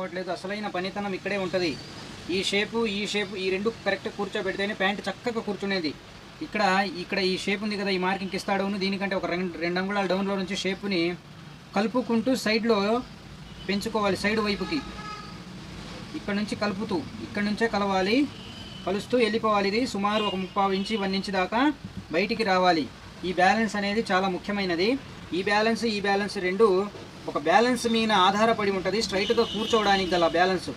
రావట్లేదు. అసలైన పనితనం ఇక్కడే ఉంటుంది. ఈ షేపు ఈ షేపు ఈ రెండు కరెక్ట్ కూర్చోబెడితేనే ప్యాంట్ చక్కగా కూర్చునేది. ఇక్కడ ఇక్కడ ఈ షేప్ ఉంది కదా ఈ మార్కింగ్ ఇస్తాడు దీనికంటే ఒక రెండు రెండు అంగుళాల డౌన్లో నుంచి షేపుని కలుపుకుంటూ సైడ్లో పెంచుకోవాలి సైడ్ వైపుకి. ఇక్కడ నుంచి కలుపుతూ ఇక్కడ నుంచే కలవాలి. కలుస్తూ వెళ్ళిపోవాలి ఇది. సుమారు ఒక ముప్పావు ఇంచి వన్ ఇంచి దాకా బయటికి రావాలి. ఈ బ్యాలెన్స్ అనేది చాలా ముఖ్యమైనది. ఈ బ్యాలెన్స్ ఈ బ్యాలెన్స్ రెండు ఒక బ్యాలెన్స్ మీద ఆధారపడి ఉంటుంది స్ట్రైట్గా కూర్చోవడానికి గల బ్యాలెన్స్.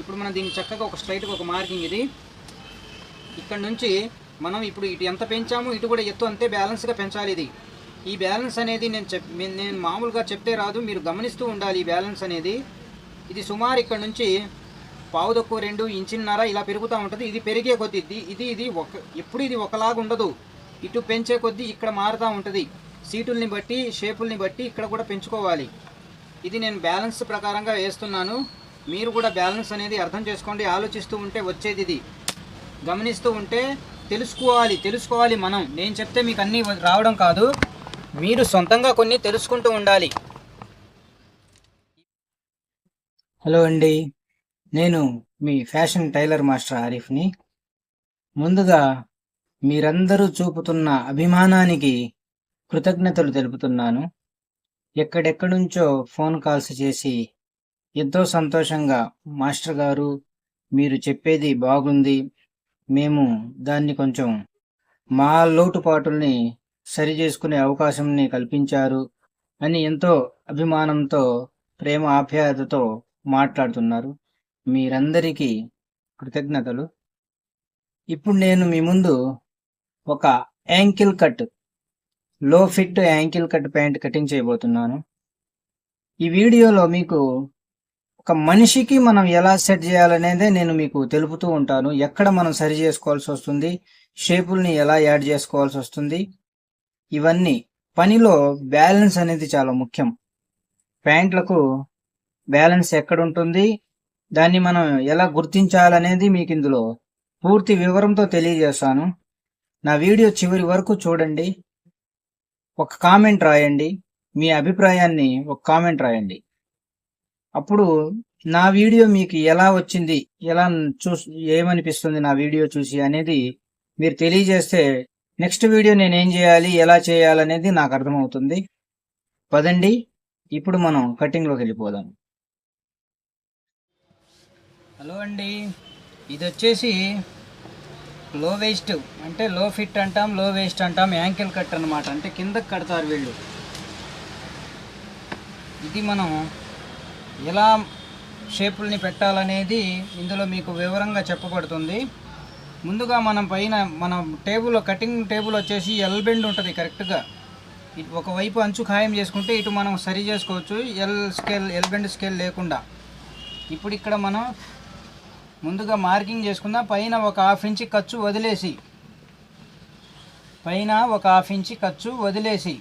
ఇప్పుడు మనం దీన్ని చక్కగా ఒక స్ట్రైట్గా ఒక మార్కింగ్ ఇది. ఇక్కడ నుంచి మనం ఇప్పుడు ఇటు ఎంత పెంచామో ఇటు కూడా ఎత్తు అంతే బ్యాలెన్స్గా పెంచాలి ఇది. ఈ బ్యాలెన్స్ అనేది నేను చెప్ నేను మామూలుగా చెప్తే రాదు మీరు గమనిస్తూ ఉండాలి ఈ బ్యాలెన్స్ అనేది. ఇది సుమారు ఇక్కడ నుంచి పావు తక్కువ రెండు ఇంచిన్నర ఇలా పెరుగుతూ ఉంటుంది. ఇది పెరిగే కొద్దీ ఇది ఇది ఇది ఒక ఎప్పుడు ఇది ఒకలాగా ఉండదు. ఇటు పెంచే కొద్దీ ఇక్కడ మారుతూ ఉంటుంది. సీటుల్ని బట్టి షేపుల్ని బట్టి ఇక్కడ కూడా పెంచుకోవాలి. ఇది నేను బ్యాలెన్స్ ప్రకారంగా వేస్తున్నాను. మీరు కూడా బ్యాలెన్స్ అనేది అర్థం చేసుకోండి ఆలోచిస్తూ ఉంటే వచ్చేది ఇది. గమనిస్తూ ఉంటే తెలుసుకోవాలి తెలుసుకోవాలి మనం. నేను చెప్తే మీకు అన్నీ రావడం కాదు. మీరు సొంతంగా కొన్ని తెలుసుకుంటూ ఉండాలి. హలో అండి. నేను మీ ఫ్యాషన్ టైలర్ మాస్టర్ ఆరిఫ్ని. ముందుగా మీరందరూ చూపుతున్న అభిమానానికి కృతజ్ఞతలు తెలుపుతున్నాను. ఎక్కడెక్కడి నుంచో ఫోన్ కాల్స్ చేసి ఎంతో సంతోషంగా మాస్టర్ గారు మీరు చెప్పేది బాగుంది. మేము దాన్ని కొంచెం మా లోటుపాటుల్ని సరి చేసుకునే అవకాశంని కల్పించారు అని ఎంతో అభిమానంతో ప్రేమ ఆప్యాయతతో మాట్లాడుతున్నారు. మీరందరికీ కృతజ్ఞతలు. ఇప్పుడు నేను మీ ముందు ఒక యాంకిల్ కట్ లో fit ankle cut pant cutting చేయబోతున్నాను. ఈ వీడియోలో మీకు ఒక మనిషికి మనం ఎలా సెట్ చేయాలనేదే నేను మీకు తెలుపుతూ ఉంటాను. ఎక్కడ మనం సరి చేసుకోవాల్సి వస్తుంది షేపుల్ని ఎలా యాడ్ చేసుకోవాల్సి వస్తుంది ఇవన్నీ పనిలో బ్యాలెన్స్ అనేది చాలా ముఖ్యం. ప్యాంట్లకు బ్యాలెన్స్ ఎక్కడ ఉంటుంది దాన్ని మనం ఎలా గుర్తించాలనేది మీకు ఇందులో పూర్తి వివరంతో తెలియజేస్తాను. నా వీడియో చివరి వరకు చూడండి. ఒక కామెంట్ రాయండి. మీ అభిప్రాయాన్ని ఒక కామెంట్ రాయండి. అప్పుడు నా వీడియో మీకు ఎలా వచ్చింది? ఎలా చూ ఏమనిపిస్తుంది నా వీడియో చూసి అనేది మీరు తెలియజేస్తే నెక్స్ట్ వీడియో నేను ఏం చేయాలి? ఎలా చేయాలనేది నాకు అర్థమవుతుంది. పదండి. ఇప్పుడు మనం కటింగ్లోకి వెళ్ళిపోదాం. హలో అండి. ఇది వచ్చేసి లో వేస్ట్ అంటే లో ఫిట్ అంటాం లో వేస్ట్ అంటాం యాంకిల్ కట్ అన్నమాట. అంటే కిందకి కడతారు వీళ్ళు. ఇది మనం ఎలా షేపుల్ని పెట్టాలనేది ఇందులో మీకు వివరంగా చెప్పబడుతుంది. ముందుగా మనం పైన మనం టేబుల్ కటింగ్ టేబుల్ వచ్చేసి ఎల్ బెండ్ ఉంటుంది కరెక్ట్గా ఇటు ఒకవైపు అంచు ఖాయం చేసుకుంటే ఇటు మనం సరి చేసుకోవచ్చు. L scale L bend scale లేకుండా. ఇప్పుడు ఇక్కడ మనం ముందుగా మార్కింగ్ చేసుకుందాం. పైన ఒక హాఫ్ ఇంచి ఖర్చు వదిలేసి. పైన ఒక హాఫ్ ఇంచి ఖర్చు వదిలేసి.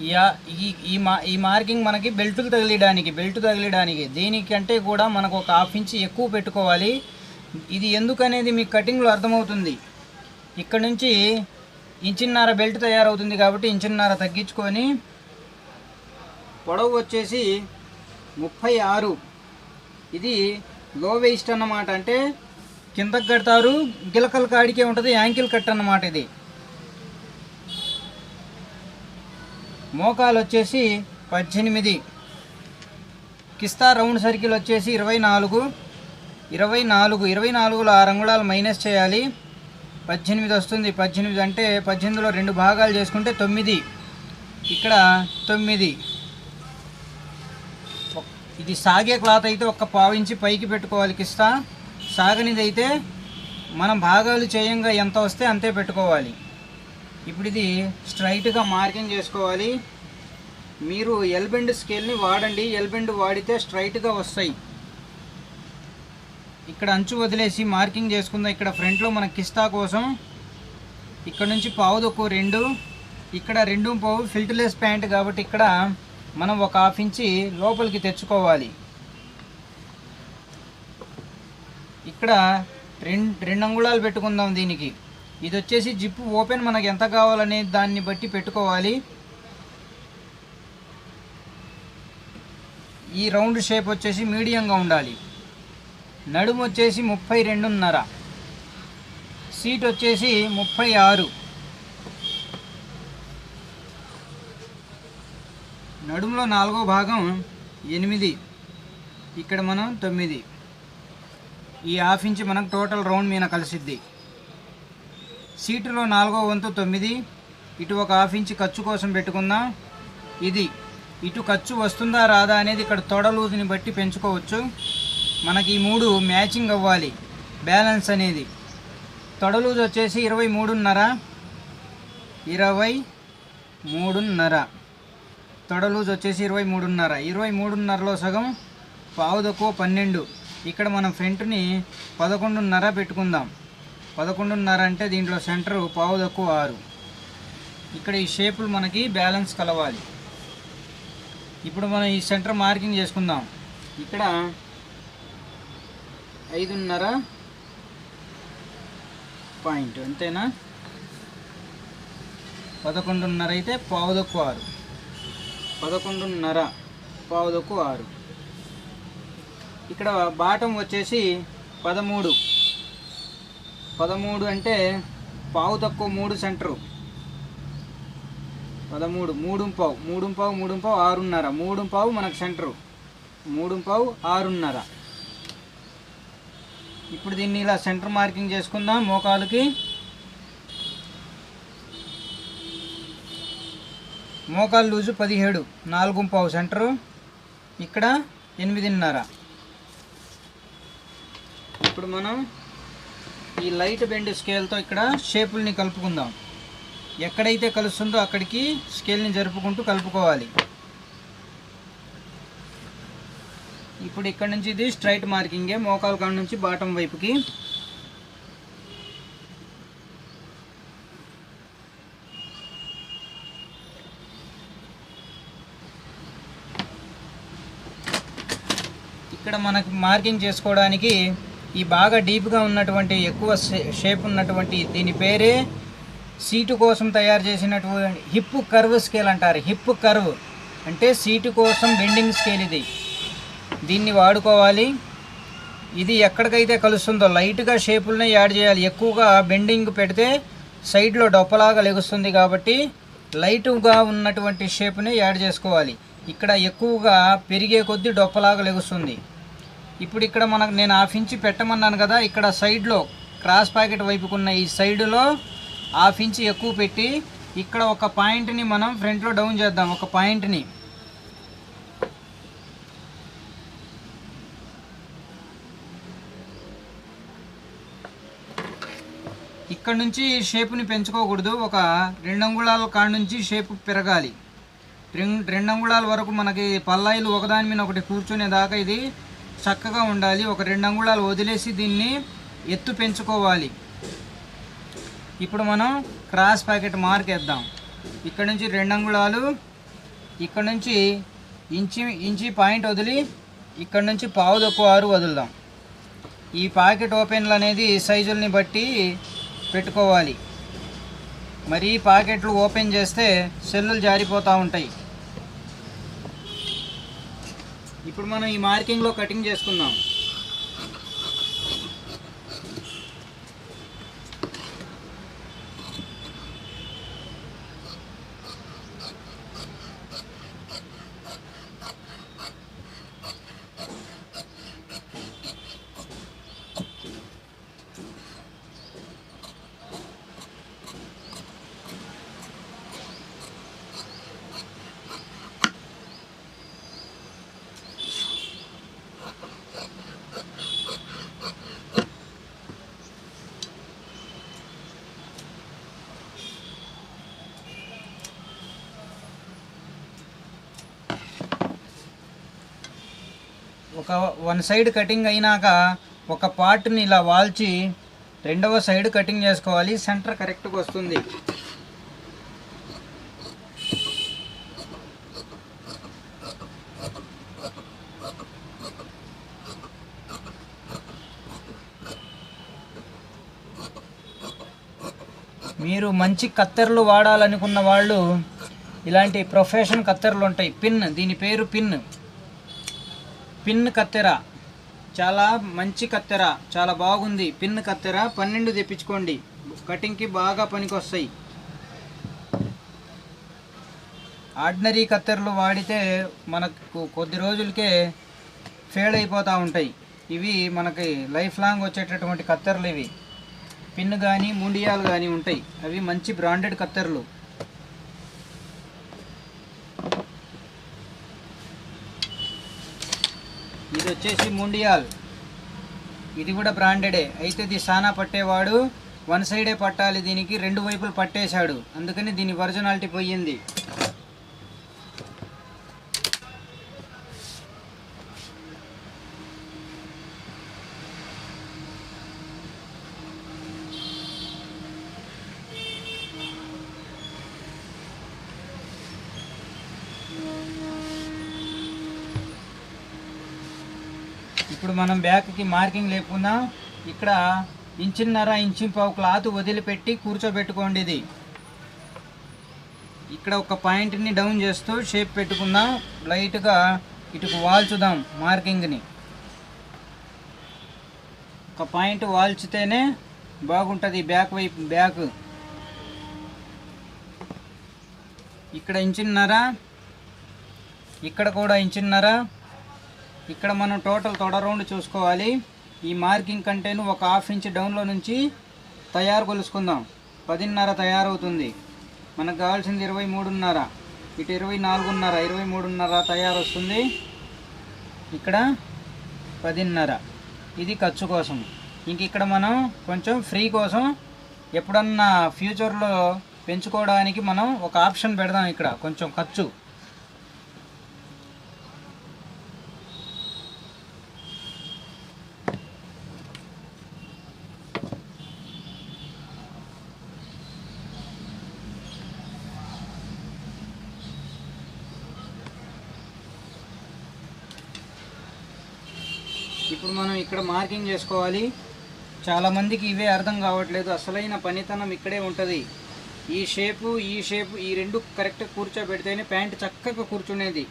యా- ఈ ఈ మా ఈ మార్కింగ్ మనకి బెల్టులు తగిలడానికి బెల్ట్ తగిలడానికి దీనికంటే కూడా మనకు ఒక హాఫ్ ఇంచ్ ఎక్కువ పెట్టుకోవాలి. ఇది ఎందుకనేది మీకు కటింగ్లో అర్థమవుతుంది. ఇక్కడ నుంచి ఇంచిన్నర బెల్ట్ తయారవుతుంది కాబట్టి ఇంచిన్నర తగ్గించుకొని పొడవు వచ్చేసి ముప్పై ఆరు. ఇది లో వేస్ట్ అన్నమాట. అంటే కిందకు కడతారు గిలకల కాడికే ఉంటుంది యాంకిల్ కట్ అన్నమాట ఇది. మోకాలు వచ్చేసి పద్దెనిమిది. కిస్తా రౌండ్ సర్కిల్ వచ్చేసి ఇరవై నాలుగు. ఇరవై నాలుగు. ఇరవై నాలుగులో ఆరు అంగుళాలు మైనస్ చేయాలి. పద్దెనిమిది వస్తుంది. పద్దెనిమిది అంటే పద్దెనిమిదిలో రెండు భాగాలు చేసుకుంటే తొమ్మిది. ఇక్కడ తొమ్మిది. ఇది సాగే క్లాత్ అయితే ఒక్క పావు ఇంచి పైకి పెట్టుకోవాలి కిస్తా. సాగనిదైతే మనం భాగాలు చేయంగా ఎంత వస్తే అంతే పెట్టుకోవాలి. ఇప్పుడు ఇది స్ట్రైట్గా మార్కింగ్ చేసుకోవాలి. మీరు ఎల్బెండ్ స్కేల్ని వాడండి. ఎల్బెండ్ వాడితే స్ట్రైట్గా వస్తాయి. ఇక్కడ అంచు వదిలేసి మార్కింగ్ చేసుకుందాం. ఇక్కడ ఫ్రంట్లో మన కిస్తా కోసం ఇక్కడ నుంచి పావు దొక్కు రెండు. ఇక్కడ రెండు పావు ఫిల్టర్లెస్ ప్యాంట్ కాబట్టి ఇక్కడ మనం ఒక హాఫ్ ఇంచి లోపలికి తెచ్చుకోవాలి. ఇక్కడ రెండు రెండు అంగుళాలు పెట్టుకుందాం దీనికి. ఇది వచ్చేసి జిప్పు ఓపెన్ మనకు ఎంత కావాలనే దాన్ని బట్టి పెట్టుకోవాలి. ఈ రౌండ్ షేప్ వచ్చేసి మీడియంగా ఉండాలి. నడుము వచ్చేసి ముప్పై రెండున్నర. సీట్ వచ్చేసి ముప్పై ఆరు. నడుములో నాలుగో భాగం ఎనిమిది ఇక్కడ మనం తొమ్మిది. ఈ హాఫ్ ఇంచ్ మనకు టోటల్ రౌండ్ మీద కలిసిద్ది. సీటులో నాలుగో వంతు తొమ్మిది ఇటు ఒక హాఫ్ ఇంచ్ ఖర్చు కోసం పెట్టుకుందాం. ఇది ఇటు ఖర్చు వస్తుందా రాదా అనేది ఇక్కడ తొడలూజుని బట్టి పెంచుకోవచ్చు. మనకి ఈ మూడు మ్యాచింగ్ అవ్వాలి బ్యాలెన్స్ అనేది. తొడలూజు వచ్చేసి ఇరవై మూడున్నర ఇరవై మూడున్నర. తొడ లూజ్ వచ్చేసి ఇరవై మూడున్నర. ఇరవై మూడున్నరలో సగం పావు తక్కువ పన్నెండు. ఇక్కడ మనం ఫ్రంట్ని పదకొండున్నర పెట్టుకుందాం. పదకొండున్నర అంటే దీంట్లో సెంటర్ పావు తక్కువ ఆరు. ఇక్కడ ఈ షేపులు మనకి బ్యాలెన్స్ కలవాలి. ఇప్పుడు మనం ఈ సెంటర్ మార్కింగ్ చేసుకుందాం. ఇక్కడ ఐదున్నర పాయింట్ అంతేనా? పదకొండున్నర అయితే పావు తక్కువ ఆరు. పదకొండున్నర పావులకు ఆరు. ఇక్కడ బాటం వచ్చేసి పదమూడు. పదమూడు అంటే పావు తక్కువ మూడు సెంటరు. పదమూడు మూడుం పావు మూడు పావు మూడు పావు ఆరున్నర. మూడు పావు మనకు సెంటరు. మూడుం పావు ఆరున్నర. ఇప్పుడు దీన్ని ఇలా సెంటర్ మార్కింగ్ చేసుకుందాం మోకాలుకి. మోకాలు లూజు పదిహేడు నాలుగు పావు సెంటరు. ఇక్కడ ఎనిమిదిన్నర. ఇప్పుడు మనం ఈ లైట్ బెండ్ స్కేల్తో ఇక్కడ షేపుల్ని కలుపుకుందాం. ఎక్కడైతే కలుస్తుందో అక్కడికి స్కేల్ని జరుపుకుంటూ కలుపుకోవాలి. ఇప్పుడు ఇక్కడ నుంచి ఇది స్ట్రైట్ మార్కింగే మోకాలు కాడ నుంచి బాటం వైపుకి. ఇక్కడ మనకు మార్కింగ్ చేసుకోవడానికి ఈ బాగా డీప్గా ఉన్నటువంటి ఎక్కువ షేప్ ఉన్నటువంటి దీని పేరే సీటు కోసం తయారు చేసినటువంటి హిప్ కర్వ్ స్కేల్ అంటారు. హిప్ కర్వ్ అంటే సీటు కోసం బెండింగ్ స్కేల్ ఇది. దీన్ని వాడుకోవాలి. ఇది ఎక్కడికైతే కలుస్తుందో లైట్గా షేపులనే యాడ్ చేయాలి. ఎక్కువగా బెండింగ్ పెడితే సైడ్లో డొప్పలాగా లెగుస్తుంది కాబట్టి లైట్గా ఉన్నటువంటి షేప్ని యాడ్ చేసుకోవాలి. ఇక్కడ ఎక్కువగా పెరిగే కొద్దీ డొప్పలాగా లెగుస్తుంది. ఇప్పుడు ఇక్కడ మనకు నేను హాఫ్ ఇంచ్ పెట్టమన్నాను కదా ఇక్కడ సైడ్లో క్రాస్ ప్యాకెట్ వైపుకున్న ఈ సైడులో హాఫ్ ఇంచ్ ఎక్కువ పెట్టి ఇక్కడ ఒక పాయింట్ని మనం ఫ్రంట్లో డౌన్ చేద్దాం ఒక పాయింట్ని ఇక్కడ నుంచి షేపుని పెంచుకోకూడదు ఒక రెండు అంగుళాల కాడ నుంచి షేప్ పెరగాలి. రెండు రెండు అంగుళాల వరకు మనకి పల్లాయిలు ఒకదాని మీద ఒకటి కూర్చునేదాకా ఇది చక్కగా ఉండాలి. ఒక రెండు అంగుళాలు వదిలేసి దీన్ని ఎత్తు పెంచుకోవాలి. ఇప్పుడు మనం క్రాస్ ప్యాకెట్ మార్క్ వేద్దాం. ఇక్కడ నుంచి రెండు అంగుళాలు ఇక్కడ నుంచి ఇంచి ఇంచి పాయింట్ వదిలి ఇక్కడ నుంచి పావు తక్కువ ఆరు వదులుదాం. ఈ ప్యాకెట్ ఓపెన్లు అనేది సైజుల్ని బట్టి పెట్టుకోవాలి. మరి ప్యాకెట్లు ఓపెన్ చేస్తే సెల్లులు జారిపోతూ ఉంటాయి. ఇప్పుడు మనం ఈ మార్కింగ్లో కటింగ్ చేసుకుందాం. ఒక వన్ సైడ్ కటింగ్ అయినాక ఒక పార్ట్ని ఇలా వాల్చి రెండవ సైడ్ కటింగ్ చేసుకోవాలి సెంటర్ కరెక్ట్గా వస్తుంది. మీరు మంచి కత్తెరలు వాడాలనుకున్న వాళ్ళు ఇలాంటి ప్రొఫెషన్ కత్తెరలు ఉంటాయి. పిన్ దీని పేరు పిన్. పిన్ కత్తెర. చాలా మంచి కత్తెర. చాలా బాగుంది పిన్ కత్తెర. పన్నెండు తెప్పించుకోండి. కటింగ్కి బాగా పనికొస్తాయి. ఆర్డినరీ కత్తెరలు వాడితే మనకు కొద్ది రోజులకే ఫెయిల్ అయిపోతూ ఉంటాయి. ఇవి మనకి లైఫ్ లాంగ్ వచ్చేటటువంటి కత్తెరలు ఇవి. పిన్ కానీ ముండియాలు కానీ ఉంటాయి. అవి మంచి బ్రాండెడ్ కత్తెరలు. ఇది వచ్చేసి ముండియాల్. ఇది కూడా బ్రాండెడే అయితే ఇది సానా పట్టేవాడు వన్ సైడే పట్టాలి దీనికి రెండు వైపులు పట్టేశాడు. అందుకని దీని ఒరిజినాలిటీ పోయింది ఇప్పుడు మనం బ్యాక్కి మార్కింగ్ లేకుండా ఇక్కడ ఇంచున్నర ఇంచు పావు క్లాత్ వదిలిపెట్టి కూర్చోబెట్టుకోండి ఇది ఇక్కడ ఒక పాయింట్ని డౌన్ చేస్తూ షేప్ పెట్టుకుందాం. లైట్గా ఇటుకు వాల్చుదాం మార్కింగ్ని. ఒక పాయింట్ వాల్చితేనే బాగుంటుంది బ్యాక్ వైపు బ్యాక్. ఇక్కడ ఇంచున్నర ఇక్కడ కూడా ఇంచున్నర. ఇక్కడ మనం టోటల్ తొడ రౌండ్ చూసుకోవాలి. ఈ మార్కింగ్ కంటేను ఒక హాఫ్ ఇంచ్ డౌన్లో నుంచి తయారు కొలుసుకుందాం. పదిన్నర తయారవుతుంది. మనకు కావాల్సింది ఇరవై మూడున్నర. ఇటు ఇరవై నాలుగున్నర ఇరవై మూడున్నర తయారు వస్తుంది ఇక్కడ పదిన్నర. ఇది ఖర్చు కోసం. ఇంక ఇక్కడ మనం కొంచెం ఫ్రీ కోసం ఎప్పుడన్నా ఫ్యూచర్లో పెంచుకోవడానికి మనం ఒక ఆప్షన్ పెడదాం ఇక్కడ. కొంచెం ఖర్చు ఇప్పుడు మనం ఇక్కడ మార్కింగ్ చేసుకోవాలి. చాలామందికి ఇవే అర్థం కావట్లేదు. అసలైన పనితనం ఇక్కడే ఉంటుంది. ఈ షేపు ఈ షేపు ఈ రెండు కరెక్ట్ కూర్చోబెడితేనే ప్యాంట్ చక్కగా కూర్చునేది.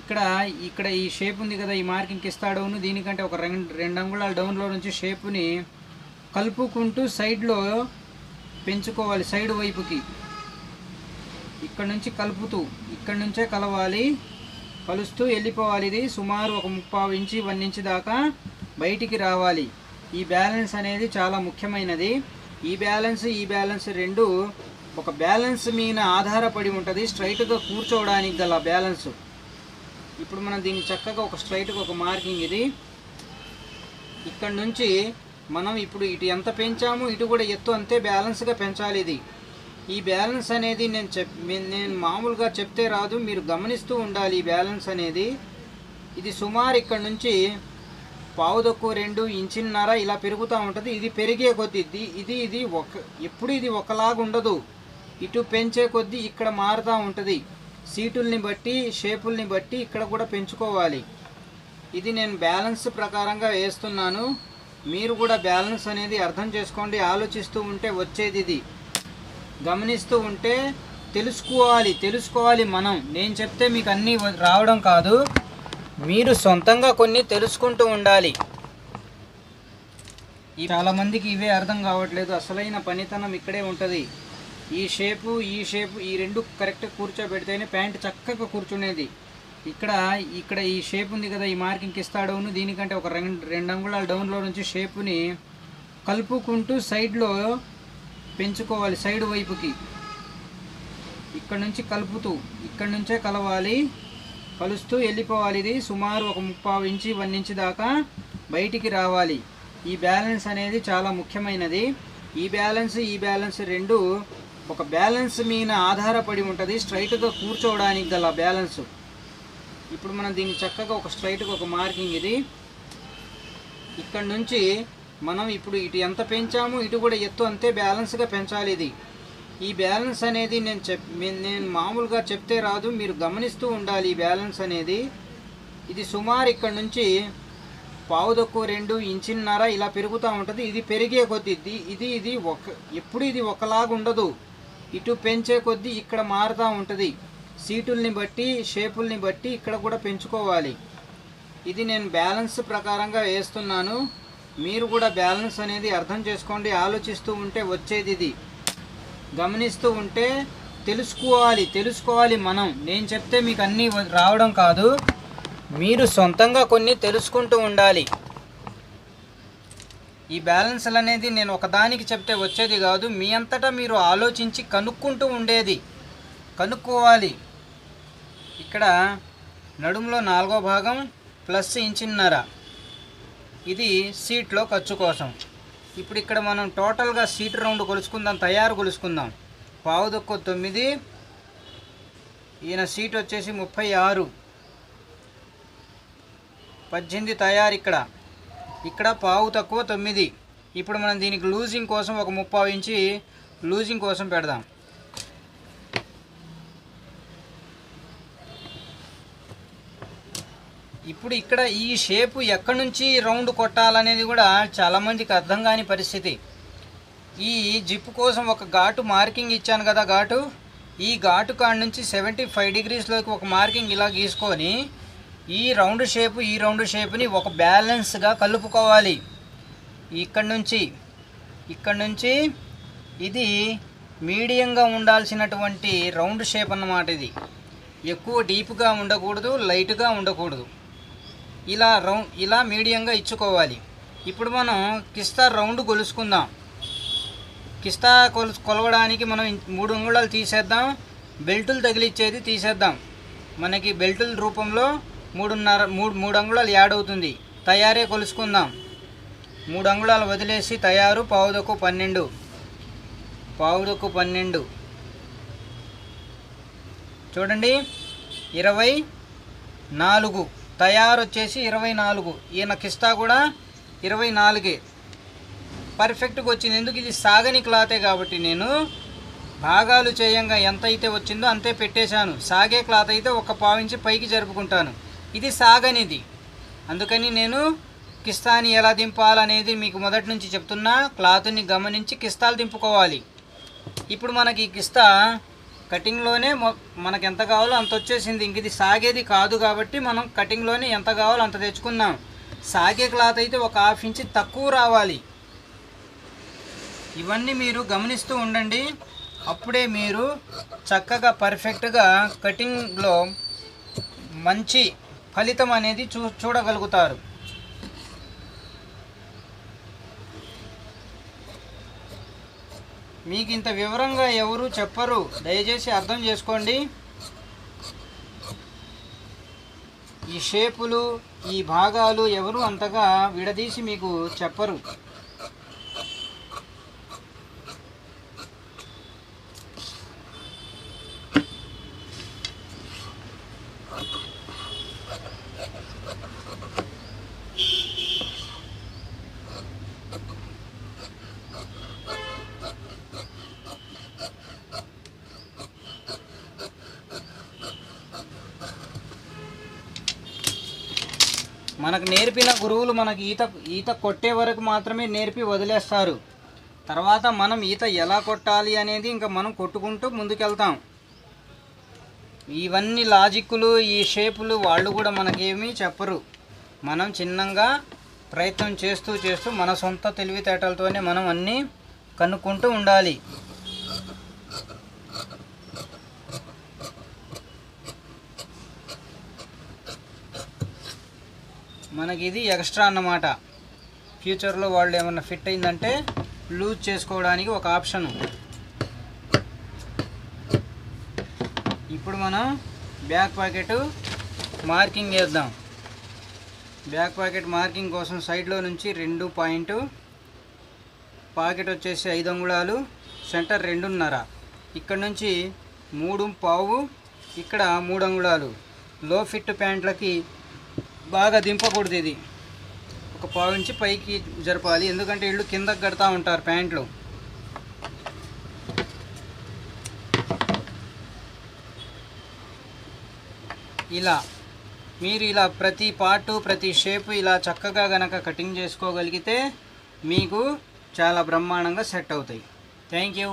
ఇక్కడ ఇక్కడ ఈ షేప్ ఉంది కదా ఈ మార్కింగ్ డౌన్ దీనికంటే ఒక రెండు రెండు అంగుళాల డౌన్లో నుంచి షేపుని కలుపుకుంటూ సైడ్లో పెంచుకోవాలి సైడ్ వైపుకి. ఇక్కడ నుంచి కలుపుతూ ఇక్కడ నుంచే కలవాలి. కలుస్తూ వెళ్ళిపోవాలి ఇది. సుమారు ఒక ముప్పావు ఇంచి వన్ ఇంచి దాకా బయటికి రావాలి. ఈ బ్యాలెన్స్ అనేది చాలా ముఖ్యమైనది. ఈ బ్యాలెన్స్ ఈ బ్యాలెన్స్ రెండు ఒక బ్యాలెన్స్ మీద ఆధారపడి ఉంటుంది. స్ట్రైట్గా కూర్చోవడానికి గల బ్యాలెన్స్. ఇప్పుడు మనం దీన్ని చక్కగా ఒక స్ట్రైట్గా ఒక మార్కింగ్ ఇది. ఇక్కడ నుంచి మనం ఇప్పుడు ఇటు ఎంత పెంచాము ఇటు కూడా ఎత్తు అంతే బ్యాలెన్స్గా పెంచాలి ఇది. ఈ బ్యాలెన్స్ అనేది నేను చెప్ నేను మామూలుగా చెప్తే రాదు. మీరు గమనిస్తూ ఉండాలి ఈ బ్యాలెన్స్ అనేది. ఇది సుమారు ఇక్కడ నుంచి పావు తక్కువ రెండు ఇంచిన్నర ఇలా పెరుగుతూ ఉంటుంది. ఇది పెరిగే కొద్దీ ఇది ఇది ఒక ఎప్పుడు ఇది ఒకలాగా ఉండదు. ఇటు పెంచే కొద్దీ ఇక్కడ మారుతూ ఉంటుంది. సీటుల్ని బట్టి షేపుల్ని బట్టి ఇక్కడ కూడా పెంచుకోవాలి. ఇది నేను బ్యాలెన్స్ ప్రకారంగా వేస్తున్నాను. మీరు కూడా బ్యాలెన్స్ అనేది అర్థం చేసుకోండి. ఆలోచిస్తూ ఉంటే వచ్చేది ఇది. గమనిస్తూ ఉంటే తెలుసుకోవాలి తెలుసుకోవాలి మనం. నేను చెప్తే మీకు అన్నీ రావడం కాదు. మీరు సొంతంగా కొన్ని తెలుసుకుంటూ ఉండాలి. చాలామందికి చాలా మందికి ఇవే అర్థం కావట్లేదు. అసలైన పనితనం ఇక్కడే ఉంటుంది. ఈ షేపు ఈ షేపు ఈ రెండు కరెక్ట్ కూర్చోబెడితేనే ప్యాంట్ చక్కగా కూర్చునేది. ఇక్కడ ఇక్కడ ఈ షేప్ ఉంది కదా ఈ మార్కింగ్ ఇస్తాడవును దీనికంటే ఒక రెండు రెండు అంగుళాల డౌన్లో నుంచి షేపుని కలుపుకుంటూ సైడ్లో పెంచుకోవాలి సైడ్ వైపుకి. ఇక్కడ నుంచి కలుపుతూ ఇక్కడ నుంచే కలవాలి. కలుస్తూ వెళ్ళిపోవాలి. ఇది సుమారు ఒక ముప్పావు ఇంచి వన్ ఇంచి దాకా బయటికి రావాలి. ఈ బ్యాలెన్స్ అనేది చాలా ముఖ్యమైనది. ఈ బ్యాలెన్స్ ఈ బ్యాలెన్స్ రెండు ఒక బ్యాలెన్స్ మీద ఆధారపడి ఉంటుంది. స్ట్రైట్గా కూర్చోవడానికి గల బ్యాలెన్స్. ఇప్పుడు మనం దీన్ని చక్కగా ఒక స్ట్రైట్గా ఒక మార్కింగ్ ఇది. ఇక్కడ నుంచి మనం ఇప్పుడు ఇటు ఎంత పెంచాము ఇటు కూడా ఎత్తు అంతే బ్యాలెన్స్గా పెంచాలి ఇది. ఈ బ్యాలెన్స్ అనేది నేను చెప్ నేను మామూలుగా చెప్తే రాదు మీరు గమనిస్తూ ఉండాలి ఈ బ్యాలెన్స్ అనేది. ఇది సుమారు ఇక్కడ నుంచి పావు తక్కువ రెండు ఇంచిన్నర ఇలా పెరుగుతూ ఉంటుంది. ఇది పెరిగే కొద్దీ ఇది ఇది ఇది ఒక ఎప్పుడు ఇది ఒకలాగా ఉండదు. ఇటు పెంచే కొద్దీ ఇక్కడ మారుతూ ఉంటుంది. సీటుల్ని బట్టి షేపుల్ని బట్టి ఇక్కడ కూడా పెంచుకోవాలి. ఇది నేను బ్యాలెన్స్ ప్రకారంగా వేస్తున్నాను. మీరు కూడా బ్యాలెన్స్ అనేది అర్థం చేసుకోండి ఆలోచిస్తూ ఉంటే వచ్చేది ఇది. గమనిస్తూ ఉంటే తెలుసుకోవాలి తెలుసుకోవాలి మనం. నేను చెప్తే మీకు అన్నీ రావడం కాదు. మీరు సొంతంగా కొన్ని తెలుసుకుంటూ ఉండాలి. ఈ బ్యాలెన్స్లు అనేది నేను ఒకదానికి చెప్తే వచ్చేది కాదు. మీ అంతటా మీరు ఆలోచించి కనుక్కుంటూ ఉండేది. కనుక్కోవాలి. ఇక్కడ నడుములో నాలుగో భాగం ప్లస్ ఇంచిన్నర. ఇది సీట్లో ఖర్చు కోసం. ఇప్పుడు ఇక్కడ మనం టోటల్గా సీట్ రౌండ్ కొలుసుకుందాం తయారు కొలుసుకుందాం పావు తక్కువ తొమ్మిది ఈయన సీట్ వచ్చేసి ముప్పై ఆరు. పద్దెనిమిది తయారు ఇక్కడ. ఇక్కడ పావు తక్కువ తొమ్మిది. ఇప్పుడు మనం దీనికి లూజింగ్ కోసం ఒక ముప్పావు ఇంచి లూజింగ్ కోసం పెడదాం. ఇప్పుడు ఇక్కడ ఈ షేపు ఎక్కడి నుంచి రౌండ్ కొట్టాలనేది కూడా చాలామందికి అర్థం కాని పరిస్థితి. ఈ జిప్ కోసం ఒక ఘాటు మార్కింగ్ ఇచ్చాను కదా ఘాటు. ఈ ఘాటు కాడ నుంచి సెవెంటీ ఫైవ్ డిగ్రీస్లోకి ఒక మార్కింగ్ ఇలా గీసుకొని ఈ రౌండ్ షేపు ఈ రౌండ్ షేప్ని ఒక బ్యాలెన్స్గా కలుపుకోవాలి. ఇక్కడ నుంచి ఇక్కడ నుంచి ఇది మీడియంగా ఉండాల్సినటువంటి రౌండ్ షేప్ అన్నమాట ఇది. ఎక్కువ డీప్గా ఉండకూడదు లైట్గా ఉండకూడదు. ఇలా రౌండ్ ఇలా మీడియంగా ఇచ్చుకోవాలి. ఇప్పుడు మనం కిస్తా రౌండ్ కొలుసుకుందాం కిస్తా కొలు కొలవడానికి మనం మూడు అంగుళాలు తీసేద్దాం. బెల్టులు తగిలిచ్చేది తీసేద్దాం. మనకి బెల్టుల రూపంలో మూడున్నర మూడు మూడు అంగుళాలు యాడ్ అవుతుంది. తయారే కొలుసుకుందాం. మూడు అంగుళాలు వదిలేసి తయారు పావుదకు పన్నెండు. పావుదకు పన్నెండు. చూడండి. ఇరవై నాలుగు. తయారు వచ్చేసి ఇరవై నాలుగు ఈయన కిస్తా కూడా ఇరవై నాలుగే పర్ఫెక్ట్గా వచ్చింది ఎందుకు ఇది సాగని క్లాతే కాబట్టి నేను భాగాలు చేయంగా ఎంత అయితే వచ్చిందో అంతే పెట్టేశాను. సాగే క్లాత్ అయితే ఒక పావించి పైకి జరుపుకుంటాను. ఇది సాగనిది. అందుకని నేను కిస్తాని ఎలా దింపాలనేది మీకు మొదటి నుంచి చెప్తున్నా. క్లాత్ని గమనించి కిస్తాలు దింపుకోవాలి. ఇప్పుడు మనకి ఈ కిస్తా కటింగ్లోనే మనకు ఎంత కావాలో అంత వచ్చేసింది. ఇంక ఇది సాగేది కాదు కాబట్టి మనం కటింగ్లోనే ఎంత కావాలో అంత తెచ్చుకున్నాం సాగే క్లాత్ అయితే ఒక హాఫ్ ఇంచ్ తక్కువ రావాలి. ఇవన్నీ మీరు గమనిస్తూ ఉండండి. అప్పుడే మీరు చక్కగా పర్ఫెక్ట్గా కటింగ్లో మంచి ఫలితం అనేది చూ చూడగలుగుతారు. మీకు ఇంత వివరంగా ఎవరు చెప్పరు. దయచేసి అర్థం చేసుకోండి. ఈ షేపులు ఈ భాగాలు ఎవరు అంతగా విడదీసి మీకు చెప్పరు మనకు నేర్పిన గురువులు మనకి ఈత ఈత కొట్టే వరకు మాత్రమే నేర్పి వదిలేస్తారు. తర్వాత మనం ఈత ఎలా కొట్టాలి అనేది ఇంకా మనం కొట్టుకుంటూ ముందుకెళ్తాం. ఇవన్నీ లాజిక్కులు ఈ షేపులు వాళ్ళు కూడా మనకేమీ చెప్పరు. మనం చిన్నంగా ప్రయత్నం చేస్తూ చేస్తూ మన సొంత తెలివితేటలతోనే మనం అన్నీ కనుక్కుంటూ ఉండాలి. మనకి ఇది ఎక్స్ట్రా అన్నమాట. ఫ్యూచర్లో వాళ్ళు ఏమన్నా ఫిట్ అయిందంటే లూజ్ చేసుకోవడానికి ఒక ఆప్షన్. ఇప్పుడు మనం బ్యాక్ పాకెట్ మార్కింగ్ వేద్దాం. బ్యాక్ పాకెట్ మార్కింగ్ కోసం సైడ్లో నుంచి రెండు పాయింట్ పాకెట్ వచ్చేసి ఐదు అంగుళాలు సెంటర్ రెండున్నర. ఇక్కడ నుంచి మూడు పావు ఇక్కడ మూడు అంగుళాలు. లో ఫిట్ ప్యాంట్లకి బాగా దింపకూడదు ఇది. ఒక పావు ఇంచి పైకి జరపాలి. ఎందుకంటే ఇళ్ళు కిందకి కడతా ఉంటారు ప్యాంట్లు. ఇలా. మీరు ఇలా ప్రతి పార్టు ప్రతి షేప్ ఇలా చక్కగా గనక కటింగ్ చేసుకోగలిగితే మీకు చాలా బ్రహ్మాండంగా సెట్ అవుతాయి. Thank you.